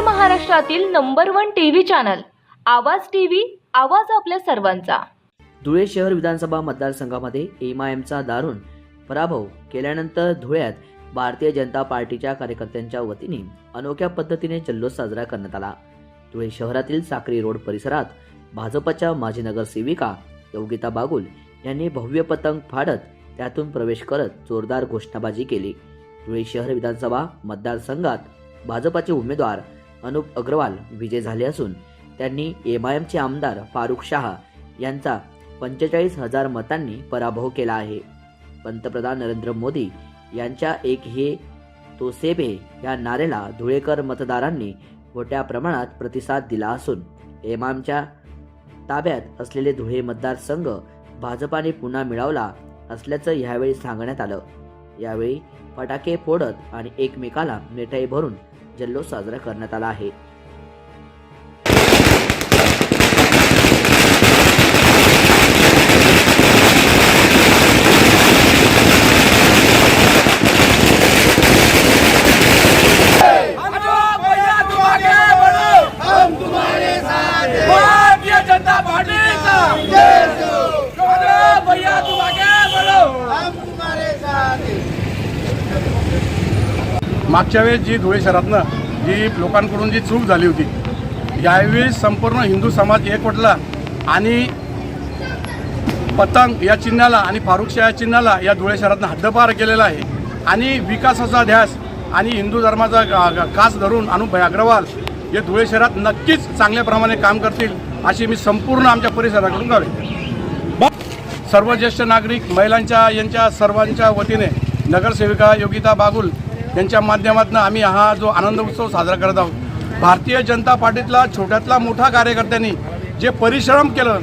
महाराष्ट्रातील number one TV channel Aawaz TV Aawaz आपल्या सर्वांचा. धुळे शहर विधानसभा मतदारसंघामध्ये एम आय एमचा दारुण पराभव केल्यानंतर धुळ्यात भारतीय जनता पार्टीच्या कार्यकर्त्यांच्या वतीने अनोख्या पद्धतीने जल्लोष साजरा करण्यात आला. धुळे शहरातील साक्री रोड परिसरात भाजपच्या माजी नगरसेविका योगिता बागुल यांनी भव्य पतंग फाडत त्यातून प्रवेश करत जोरदार घोषणाबाजी केली. धुळे शहर विधानसभा मतदारसंघात भाजपाचे उमेदवार अनुप अग्रवाल विजय झाले असून त्यांनी एम आय एमचे आमदार फारुख शाह यांचा पंचेचाळीस हजार मतांनी पराभव केला आहे. पंतप्रधान नरेंद्र मोदी यांच्या एक हे तो सेब हे या नारेला धुळेकर मतदारांनी मोठ्या प्रमाणात प्रतिसाद दिला असून एम आयमच्या ताब्यात असलेले धुळे मतदारसंघ भाजपाने पुन्हा मिळवला असल्याचं यावेळी सांगण्यात आलं. यावेळी फटाके फोडत आणि एकमेकाला मिठाई भरून जल्लोष साजरा करण्यात आला आहे. मागच्या वेळेस जी धुळे शहरातनं जी लोकांकडून जी चूक झाली होती यावेळी संपूर्ण हिंदू समाज एकवटला आणि पतंग या चिन्हाला आणि फारुखशाह या चिन्हाला या धुळे शहरातनं हद्दपार केलेला आहे. आणि विकासाचा ध्यास आणि हिंदू धर्माचा गा- कास धरून अनुपभाई अग्रवाल हे धुळे शहरात नक्कीच चांगल्या प्रमाणे काम करतील अशी मी संपूर्ण आमच्या परिसराकडून गावे सर्व ज्येष्ठ नागरिक महिलांच्या यांच्या सर्वांच्या वतीने नगरसेविका योगिता बागुल यांच्या माध्यमातून आम्ही हा जो आनंद उत्सव साजरा करत आहोत. भारतीय जनता पार्टीतला छोट्यातला मोठा कार्यकर्त्यांनी जे परिश्रम केलं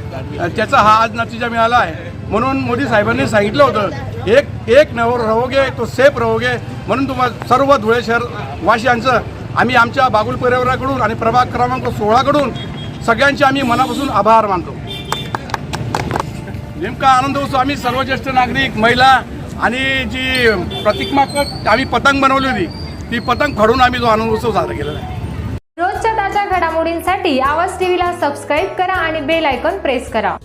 त्याचा हा आज नतीजा मिळाला आहे. म्हणून मोदी साहेबांनी सांगितलं होतं एक एक नव रहोगे तो सेफ रहोगे. म्हणून तुम्हाला सर्व धुळे शहर वासियांचं आम्ही आमच्या बागुल परिवाराकडून आणि प्रभाग क्रमांक सोळाकडून सगळ्यांचे आम्ही मनापासून आभार मानतो. नेमका आनंद उत्सव आम्ही सर्व ज्येष्ठ नागरिक महिला आणि जी प्रतिकात्मक आम्ही पतंग बनवली होती ती पतंग फाडून आम्ही जो आनंदोत्सव साजरा केलेला आहे. रोजच्या ताज्या घडामोडींसाठी आवाज टीव्हीला सबस्क्राईब करा आणि बेल आयकॉन प्रेस करा.